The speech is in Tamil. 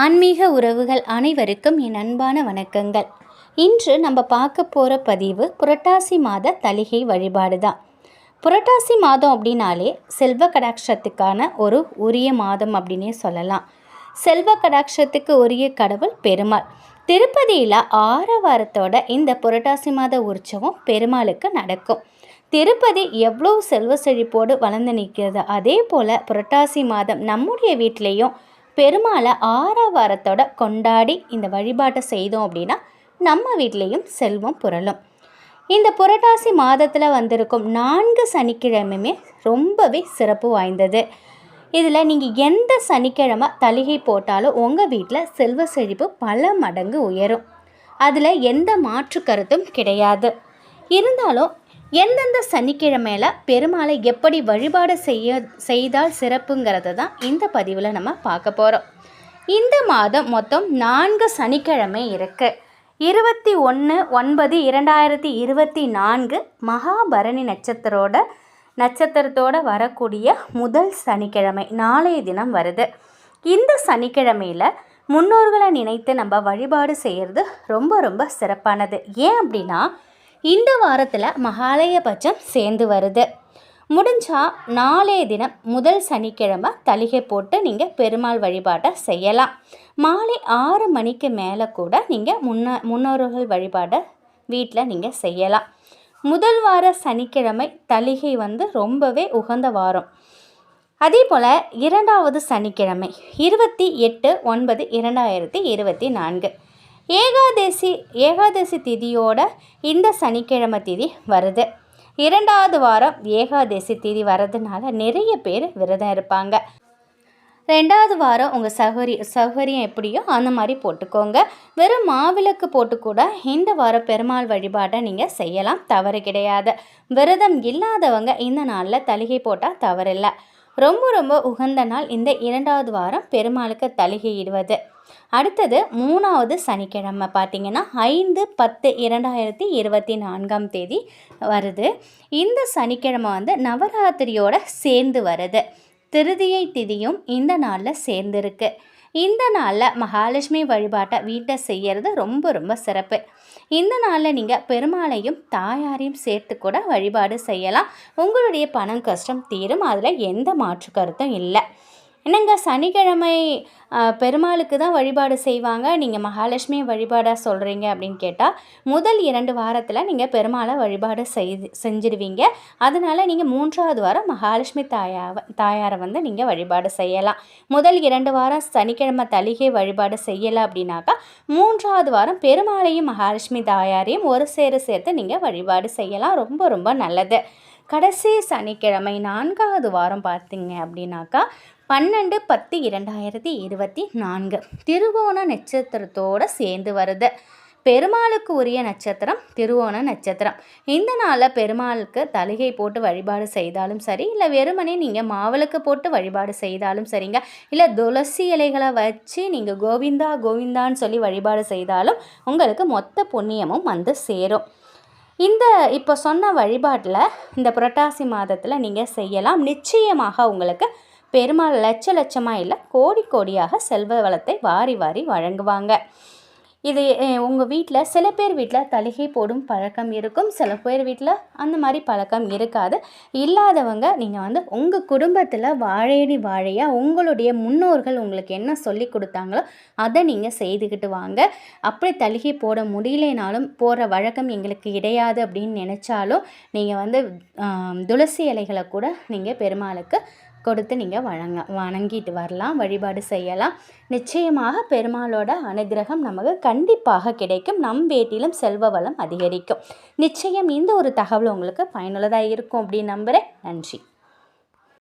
ஆன்மீக உறவுகள் அனைவருக்கும் என் அன்பான வணக்கங்கள். இன்று நம்ம பார்க்க போகிற பதிவு புரட்டாசி மாத தலிகை வழிபாடு தான். புரட்டாசி மாதம் அப்படின்னாலே செல்வ கடாட்சத்துக்கான ஒரு உரிய மாதம் அப்படின்னே சொல்லலாம். செல்வ கடாட்சத்துக்கு உரிய கடவுள் பெருமாள். திருப்பதியில் ஆரவாரத்தோட இந்த புரட்டாசி மாத உற்சவம் பெருமாளுக்கு நடக்கும். திருப்பதி எவ்வளோ செல்வ செழிப்போடு வளர்ந்து நிற்கிறது. அதே போல் புரட்டாசி மாதம் நம்முடைய வீட்டிலையும் பெருமாளை ஆறாவாரத்தோட கொண்டாடி இந்த வழிபாட்டை செய்தோம் அப்படின்னா நம்ம வீட்லேயும் செல்வம் புரளும். இந்த புரட்டாசி மாதத்தில் வந்திருக்கும் நான்கு சனிக்கிழமையுமே ரொம்பவே சிறப்பு வாய்ந்தது. இதில் நீங்கள் எந்த சனிக்கிழமை தலிகை போட்டாலும் உங்கள் வீட்டில் செல்வ செழிப்பு பல மடங்கு உயரும். அதில் எந்த மாற்று கருத்தும் கிடையாது. இருந்தாலும் எந்தெந்த சனிக்கிழமையில் பெருமாளை எப்படி வழிபாடு செய்ய செய்தால் சிறப்புங்கிறத தான் இந்த பதிவில் நம்ம பார்க்க போகிறோம் இந்த மாதம் மொத்தம் நான்கு சனிக்கிழமை இருக்குது இருபத்தி ஒன்று ஒன்பது இரண்டாயிரத்தி இருபத்தி நான்கு மகாபரணி நட்சத்திரோட நட்சத்திரத்தோடு வரக்கூடிய முதல் சனிக்கிழமை நாளைய தினம் வருது. இந்த சனிக்கிழமையில் முன்னோர்களை நினைத்து நம்ம வழிபாடு செய்கிறது ரொம்ப ரொம்ப சிறப்பானது. ஏன் அப்படின்னா இந்த வாரத்தில் மகாலயபட்சம் சேர்ந்து வருது. முடிஞ்சால் நாளைய தினம் முதல் சனிக்கிழமை தலிகை போட்டு நீங்கள் பெருமாள் வழிபாட்டை செய்யலாம். மாலை ஆறு மணிக்கு மேலே கூட நீங்கள் முன்ன முன்னோர்கள் வழிபாட்டை வீட்டில் நீங்கள் செய்யலாம். முதல் வார சனிக்கிழமை தலிகை வந்து ரொம்பவே உகந்த வாரம். அதே போல் இரண்டாவது சனிக்கிழமை இருபத்தி எட்டு ஒன்பது இரண்டாயிரத்தி இருபத்தி நான்கு. ஏகாதசி ஏகாதசி திதியோட இந்த சனிக்கிழமை திதி வருது. இரண்டாவது வாரம் ஏகாதசி திதி வர்றதுனால நிறைய பேர் விரதம் இருப்பாங்க. ரெண்டாவது வாரம் உங்கள் சௌகரி சௌகரியம் எப்படியோ அந்த மாதிரி போட்டுக்கோங்க. வெறும் மாவிளக்கு போட்டு கூட இந்த வாரம் பெருமாள் வழிபாட்டை நீங்கள் செய்யலாம். தவறு கிடையாது. விரதம் இல்லாதவங்க இந்த நாளில் தலிகை போட்டால் தவறில்லை. ரொம்ப ரொம்ப உகந்த நாள் இந்த இரண்டாவது வாரம் பெருமாளுக்கு தலிகையிடுவது அடுத்தது மூணாவது சனிக்கிழமை பார்த்திங்கன்னா ஐந்து பத்து இரண்டாயிரத்தி இருபத்தி நான்காம் தேதி வருது. இந்த சனிக்கிழமை வந்து நவராத்திரியோட சேர்ந்து வருது. திருதியை திதியும் இந்த நாளில் சேர்ந்துருக்கு. இந்த நாளில் மகாலட்சுமி வழிபாட்டை வீட்டை செய்கிறது ரொம்ப ரொம்ப சிறப்பு. இந்த நாளில் நீங்கள் பெருமாளையும் தாயாரையும் சேர்த்து கூட வழிபாடு செய்யலாம். உங்களுடைய பணம் கஷ்டம் தீரும். அதில் எந்த மாற்று கருத்தும் இல்லை. என்னங்க சனிக்கிழமை பெருமாளுக்கு தான் வழிபாடு செய்வாங்க? நீங்கள் மகாலட்சுமி வழிபாடாக சொல்கிறீங்க அப்படின்னு கேட்டால் முதல் இரண்டு வாரத்தில் நீங்கள் பெருமாளை வழிபாடு செய்து செஞ்சிருவீங்க. அதனால் நீங்கள் மூன்றாவது வாரம் மகாலட்சுமி தாயா தாயாரை வந்து நீங்கள் வழிபாடு செய்யலாம். முதல் இரண்டு வாரம் சனிக்கிழமை தலிகை வழிபாடு செய்யலை அப்படின்னாக்கா மூன்றாவது வாரம் பெருமாளையும் மகாலட்சுமி தாயாரையும் ஒரு சேர சேர்த்து நீங்கள் வழிபாடு செய்யலாம். ரொம்ப ரொம்ப நல்லது. கடைசி சனிக்கிழமை நான்காவது வாரம் பார்த்தீங்க அப்படின்னாக்கா பன்னெண்டு பத்து இரண்டாயிரத்தி இருபத்தி நான்கு. திருவோண நட்சத்திரத்தோடு சேர்ந்து வருது. பெருமாளுக்கு உரிய நட்சத்திரம் திருவோண நட்சத்திரம். இந்த நாளில் பெருமாளுக்கு தலிகை போட்டு வழிபாடு செய்தாலும் சரி இல்லை வெறுமனே நீங்கள் மாவளுக்கு போட்டு வழிபாடு செய்தாலும் சரிங்க இல்லை துளசி இலைகளை வச்சு நீங்கள் கோவிந்தா கோவிந்தான்னு சொல்லி வழிபாடு செய்தாலும் உங்களுக்கு மொத்த புண்ணியமும் வந்து சேரும். இந்த இப்போ சொன்ன வழிபாட்டில் இந்த புரட்டாசி மாதத்தில் நீங்கள் செய்யலாம். நிச்சயமாக உங்களுக்கு பெருமாள் லட்ச லட்சமாக இல்லை கோடி கோடியாக செல்வ வளத்தை வாரி வாரி வழங்குவாங்க. இது உங்கள் வீட்டில் சில பேர் வீட்டில் தலிகை போடும் பழக்கம் இருக்கும். சில பேர் வீட்டில் அந்த மாதிரி பழக்கம் இருக்காது. இல்லாதவங்க நீங்கள் வந்து உங்கள் குடும்பத்தில் வாழையடி வாழையாக உங்களுடைய முன்னோர்கள் உங்களுக்கு என்ன சொல்லி கொடுத்தாங்களோ அதை நீங்கள் செய்துக்கிட்டு வாங்க. அப்படி தலிகை போட முடியலனாலும் போகிற வழக்கம் எங்களுக்கு கிடையாது அப்படின்னு நினச்சாலும் நீங்கள் வந்து துளசி இலைகளை கூட நீங்கள் பெருமாளுக்கு கொடுத்து நீங்கள் வழங்க வணங்கிட்டு வரலாம் வழிபாடு செய்யலாம். நிச்சயமாக பெருமாளோட அனுகிரகம் நமக்கு கண்டிப்பாக கிடைக்கும். நம் வேட்டிலும் செல்வ வளம் அதிகரிக்கும். நிச்சயம் இந்த ஒரு தகவல் உங்களுக்கு பயனுள்ளதாக இருக்கும் அப்படின்னு நம்புகிறேன் நன்றி.